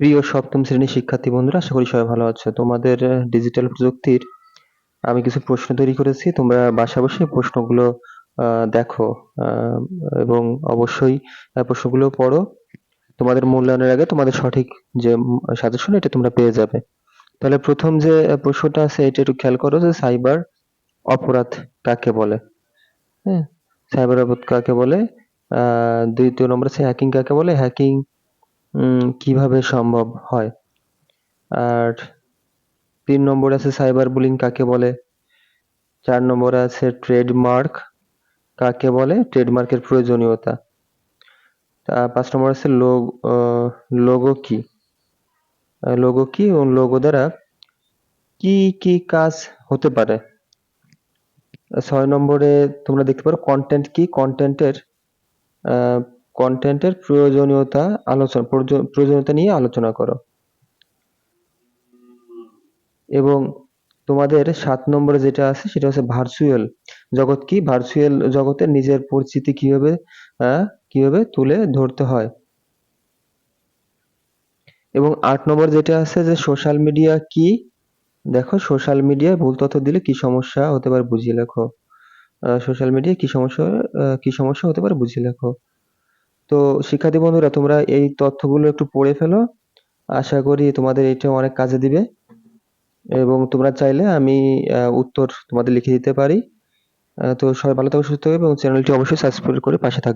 প্রিয় সপ্তম শ্রেণির শিক্ষার্থী বন্ধুরা, আশা করি সবাই ভালো আছো। তোমাদের ডিজিটাল প্রযুক্তির আমি কিছু প্রশ্ন তৈরি করেছি। তোমরা বাসা বসে প্রশ্নগুলো দেখো এবং অবশ্যই প্রশ্নগুলো পড়ো। তোমাদের মূল্যায়নের আগে তোমাদের সঠিক যে সাজেশন এটা তোমরা পেয়ে যাবে। তাহলে প্রথম যে প্রশ্নটা আছে, এটা একটু খেয়াল করো যে সাইবার অপরাধ কাকে বলে। হ্যাঁ সাইবার অপরাধ কাকে বলে? দ্বিতীয় নম্বর আছে হ্যাকিং কাকে বলে? হ্যাকিং কীভাবে সম্ভব হয়? আর তিন নম্বরে আছে সাইবার বুলিং কাকে বলে? চার নম্বরে আছে ট্রেডমার্ক কাকে বলে? ট্রেডমার্কের প্রয়োজনীয়তা। পাঁচ নম্বর আছে লোগো কি? লোগো কি ও লোগো দ্বারা কি কি কাজ হতে পারে? ছয় নম্বরে তোমরা দেখতে পারো কন্টেন্ট কি? কন্টেন্টের কন্টেন্টের প্রয়োজনীয়তা আলোচনা, প্রয়োজন- প্রয়োজনীয়তা নিয়ে আলোচনা করো। এবং তোমাদের সাত নম্বরে যেটা আছে, সেটা হচ্ছে ভার্চুয়াল জগৎ কি? ভার্চুয়াল জগতে নিজের পরিচিতি কীভাবে কীভাবে তুলে ধরতে হয়? এবং আট নম্বর যেটা আছে যে সোশ্যাল মিডিয়া কি? দেখো সোশ্যাল মিডিয়ায় ভুল তথ্য দিলে কি সমস্যা হতে পারে বুঝিয়ে লেখো। সোশ্যাল মিডিয়ায় কি সমস্যা কি সমস্যা হতে পারে বুঝিয়ে লেখো। তো শিক্ষার্থী বন্ধুরা, তোমরা এই তথ্যগুলো একটু পড়ে ফেলো। আশা করি তোমাদের এটা অনেক কাজে দিবে। এবং তোমরা চাইলে আমি উত্তর তোমাদের লিখে দিতে পারি। তো সবাই ভালো থাকো, সুস্থ থাকবে এবং চ্যানেলটি অবশ্যই সাবস্ক্রাইব করে পাশে থাকবে